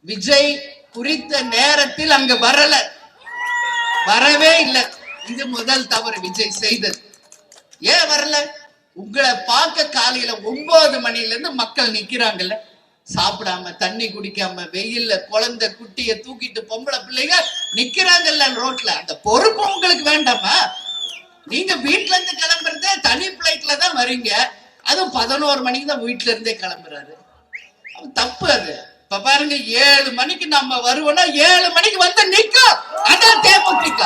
விஜய் குறித்த நேரத்தில் அங்க வரல. வரவே இல்லை. இது முதல் தவறு விஜய் செய்தது. ஏன் வரல? உங்களை பார்க்க காலையில ஒன்பது மணில இருந்து மக்கள் நிக்கிறாங்கல்ல. சாப்பிடாம தண்ணி குடிக்காம வெயில்ல குழந்தை குட்டிய தூக்கிட்டு பொம்பளை பிள்ளைங்க நிக்கிறாங்கல்ல ரோட்ல. அந்த பொறுப்பு உங்களுக்கு வேண்டாமா? நீங்க வீட்டுல இருந்து கிளம்புறதே தனி பிளைட்ல தான் வரீங்க. அதுவும் பதினோரு மணிக்கு தான் வீட்ல இருந்தே கிளம்புறாரு. தப்பு அது. இப்ப பாருங்க ஏழு மணிக்கு நம்ம வருவோம்னா ஏழு மணிக்கு வந்து நிக்கும். அதான் தேமுதிக.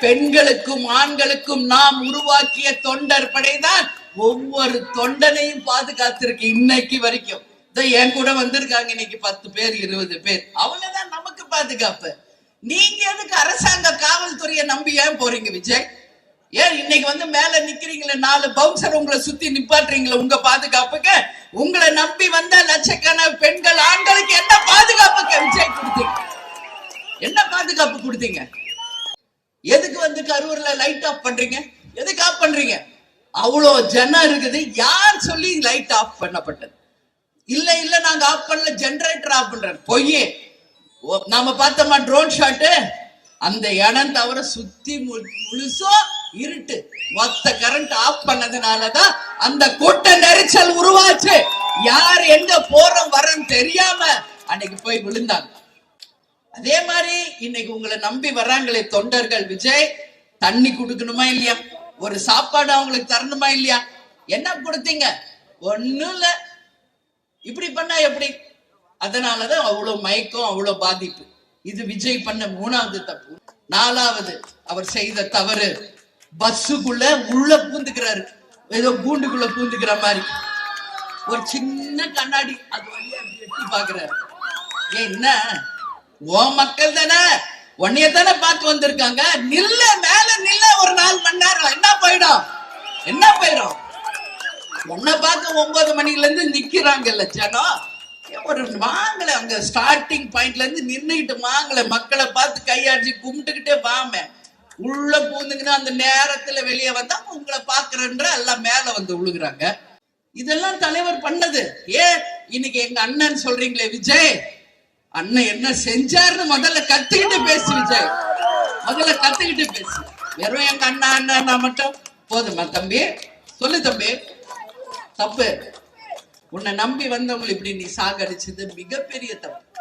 பெண்களுக்கும் ஆண்களுக்கும் நாம் உருவாக்கிய தொண்டர் படைதான் ஒவ்வொரு தொண்டனையும் பாதுகாத்திருக்கு இன்னைக்கு வரைக்கும். இதோ என் கூட வந்திருக்காங்க இன்னைக்கு பத்து பேர் இருபது பேர். அவங்கதான் நமக்கு பாதுகாப்பு. நீங்க எதுக்கு அரசாங்க காவல்துறையை நம்பி ஏன் போறீங்க விஜய்? ஏன் இன்னைக்கு வந்து மேல நிக்கிறீங்களே நாலு பவுன்சர் உங்களை சுத்தி நிப்பாட்டுறீங்களே உங்க பாதுகாப்புக்கு? உங்களை நம்பி வந்த லட்சக்கணக்கான பெண்கள் ஆண்களுக்கு என்ன பாதுகாப்பு விஜய் கொடுத்தீங்க? என்ன பாதுகாப்பு கொடுத்தீங்க? எதுக்கு வந்து கரூர்ல லைட் ஆஃப் பண்றீங்க? எதுக்கு ஆஃப் பண்றீங்க? அவ்வளோ ஜனம் இருக்குது. யார் சொல்லி லைட் ஆஃப் பண்ணப்பட்டது? இல்ல இல்ல நாங்க ஆஃப் பண்ணல. ஜெனரேட்டர் ஆஃப் பண்றோம். பொய்யே. ஓ, நாம பார்த்தோமா ட்ரோன் ஷாட்டு அந்த இடம் தவிர சுத்தி மு- முழுசும் இருட்டு. மொத்த கரண்ட் ஆஃப் பண்ணதுனாலதான் அந்த கூட்ட நெரிச்சல் உருவாச்சு. யார் எங்க போறோம் வரோம் தெரியாம அன்னைக்கு போய் விழுந்தாங்க. அதே மாதிரி இன்னைக்கு உங்களை நம்பி வர்றாங்களே தொண்டர்கள் விஜய் தண்ணி கொடுக்கணுமா இல்லையா? ஒரு சாப்பாடு அவங்களுக்கு தரணுமா இல்லையா? என்ன கொடுத்தீங்க? ஒண்ணும் இல்ல. இப்படி பண்ணா எப்படி? அதனாலதான் அவ்வளவு மயக்கம் அவ்வளவு பாதிப்பு. இது விஜய் பண்ண மூணாவது தப்பு. நாலாவது அவர் செய்த தவறு. பஸ்ஸுக்குள்ள உள்ள பூந்துக்கிறாரு. ஏதோ கூண்டுக்குள்ள பூந்துக்கிற மாதிரி. ஒரு சின்ன கண்ணாடி அது வழியா அப்படி எட்டி பாக்குறாரு என்ன? ஓ மக்கள் தானே? உன்னைய தானே பார்த்து வந்திருக்காங்க? நில்ல மேல நில்ல ஒரு நாலு மணி நேரம் என்ன போயிடும்? என்ன போயிடும்? உன்னை பார்க்க ஒன்பது மணில இருந்து நிக்கிறாங்கல்ல ஜனம். ஒரு வாங்கல அங்க ஸ்டார்டிங் பாயிண்ட்ல இருந்து நின்றுகிட்டு வாங்கல மக்களை பார்த்து கையாட்சி கும்பிட்டுக்கிட்டே வாமே. உள்ள பூந்துங்கன்னா அந்த நேரத்துல வெளியே வந்தா உங்களை பாக்குறன்ற எல்லாம் மேல வந்து விழுகுறாங்க இதெல்லாம் தலைவர் பண்ணது. ஏன்? இன்னைக்கு எங்க அண்ணன் சொல்றீங்களே விஜய்? அண்ணன் என்ன செஞ்சாருன்னு முதல்ல கத்துக்கிட்டு பேசு விஜய். முதல்ல கத்துக்கிட்டு பேசு. வெறும் எங்க அண்ணா அண்ணா மட்டும். போதுமா தம்பி? சொல்லு தம்பி. தப்பு. உன்னை நம்பி வந்தவங்களை இப்படி நீ சாகடிச்சது மிகப்பெரிய தப்பு.